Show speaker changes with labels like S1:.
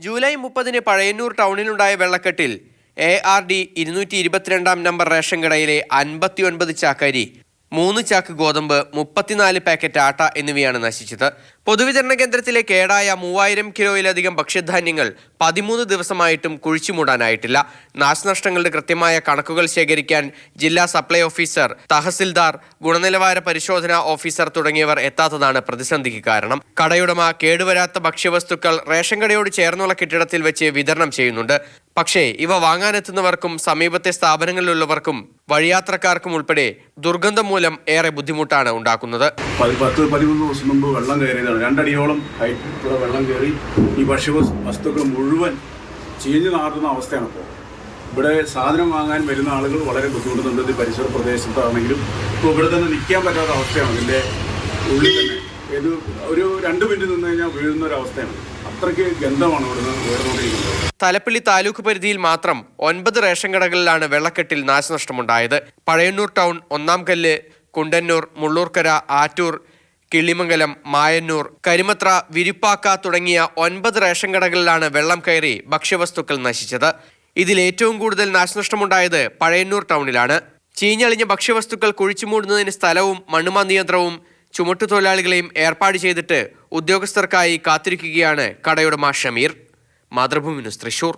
S1: July മുപ്പതിന് പഴയന്നൂർ ടൗണിലുണ്ടായ വെള്ളക്കെട്ടിൽ A R D ഇരുന്നൂറ്റി ഇരുപത്തിരണ്ടാം നമ്പർ റേഷൻ കടയിലെ അൻപത്തിയൊൻപത് ചാക്കരി മൂന്ന് ചാക്ക് ഗോതമ്പ് മുപ്പത്തിനാല് പാക്കറ്റ് ആട്ട എന്നിവയാണ് നശിച്ചത്. പൊതുവിതരണ കേന്ദ്രത്തിലെ കേടായ മൂവായിരം കിലോയിലധികം ഭക്ഷ്യധാന്യങ്ങൾ പതിമൂന്ന് ദിവസമായിട്ടും കുഴിച്ചുമൂടാനായിട്ടില്ല. നാശനഷ്ടങ്ങളുടെ കൃത്യമായ കണക്കുകൾ ശേഖരിക്കാൻ ജില്ലാ സപ്ലൈ ഓഫീസർ തഹസിൽദാർ ഗുണനിലവാര പരിശോധന ഓഫീസർ തുടങ്ങിയവർ എത്താത്തതാണ് പ്രതിസന്ധിക്ക് കാരണം. കടയുടമ കേടുവരാത്ത ഭക്ഷ്യവസ്തുക്കൾ റേഷൻ കടയോട് ചേർന്നുള്ള കെട്ടിടത്തിൽ വെച്ച് വിതരണം ചെയ്യുന്നുണ്ട്. പക്ഷേ ഇവ വാങ്ങാനെത്തുന്നവർക്കും സമീപത്തെ സ്ഥാപനങ്ങളിലുള്ളവർക്കും വഴിയാത്രക്കാർക്കും ഉൾപ്പെടെ ദുർഗന്ധം മൂലം ഏറെ ബുദ്ധിമുട്ടാണ് ഉണ്ടാക്കുന്നത്.
S2: പതി- പത്ത് പതിമൂന്ന് ദിവസം മുമ്പ് വെള്ളം കയറിയതാണ്. രണ്ടടിയോളം ഹൈറ്റിലുള്ള വെള്ളം കയറി ഈ ഭക്ഷ്യ വസ്തുക്കൾ മുഴുവൻ ചീഞ്ഞു നാറുന്ന അവസ്ഥയാണ് ഇപ്പോൾ. ഇവിടെ സാധനം വാങ്ങാൻ വരുന്ന ആളുകൾ വളരെ ബുദ്ധിമുട്ടുന്നുണ്ട്. പരിസര പ്രദേശത്താണെങ്കിലും ഇപ്പോൾ ഇവിടെ തന്നെ നിൽക്കാൻ പറ്റാത്ത അവസ്ഥയാണ്. ഇതിന്റെ ഉള്ളിൽ തന്നെ. ഇത് ഒരു രണ്ട് മിനിറ്റ് നിന്ന് കഴിഞ്ഞാൽ വീഴുന്ന ഒരു അവസ്ഥയാണ്. അത്രയ്ക്ക് ഗന്ധമാണ് ഇവിടുന്ന്
S1: തലപ്പള്ളി താലൂക്ക് പരിധിയിൽ മാത്രം ഒൻപത് റേഷൻ കടകളിലാണ് വെള്ളക്കെട്ടിൽ നാശനഷ്ടമുണ്ടായത്. പഴയന്നൂർ ടൗൺ ഒന്നാം കല്ല് കുണ്ടന്നൂർ മുള്ളൂർക്കര ആറ്റൂർ കിളിമംഗലം മായന്നൂർ കരിമത്ര വിരിപ്പാക്ക തുടങ്ങിയ ഒൻപത് റേഷൻ കടകളിലാണ് വെള്ളം കയറി ഭക്ഷ്യവസ്തുക്കൾ നശിച്ചത്. ഇതിൽ ഏറ്റവും കൂടുതൽ നാശനഷ്ടമുണ്ടായത് പഴയന്നൂർ ടൗണിലാണ്. ചീഞ്ഞളിഞ്ഞ ഭക്ഷ്യവസ്തുക്കൾ കുഴിച്ചുമൂടുന്നതിന് സ്ഥലവും മണ്ണുമാന്തി യന്ത്രവും ചുമട്ടുതൊഴിലാളികളെയും ഏർപ്പാട് ചെയ്തിട്ട് ഉദ്യോഗസ്ഥർക്കായി കാത്തിരിക്കുകയാണ് കടയുടമ ഷമീർ മാതൃഭൂമി ന്യൂസ് തൃശൂർ.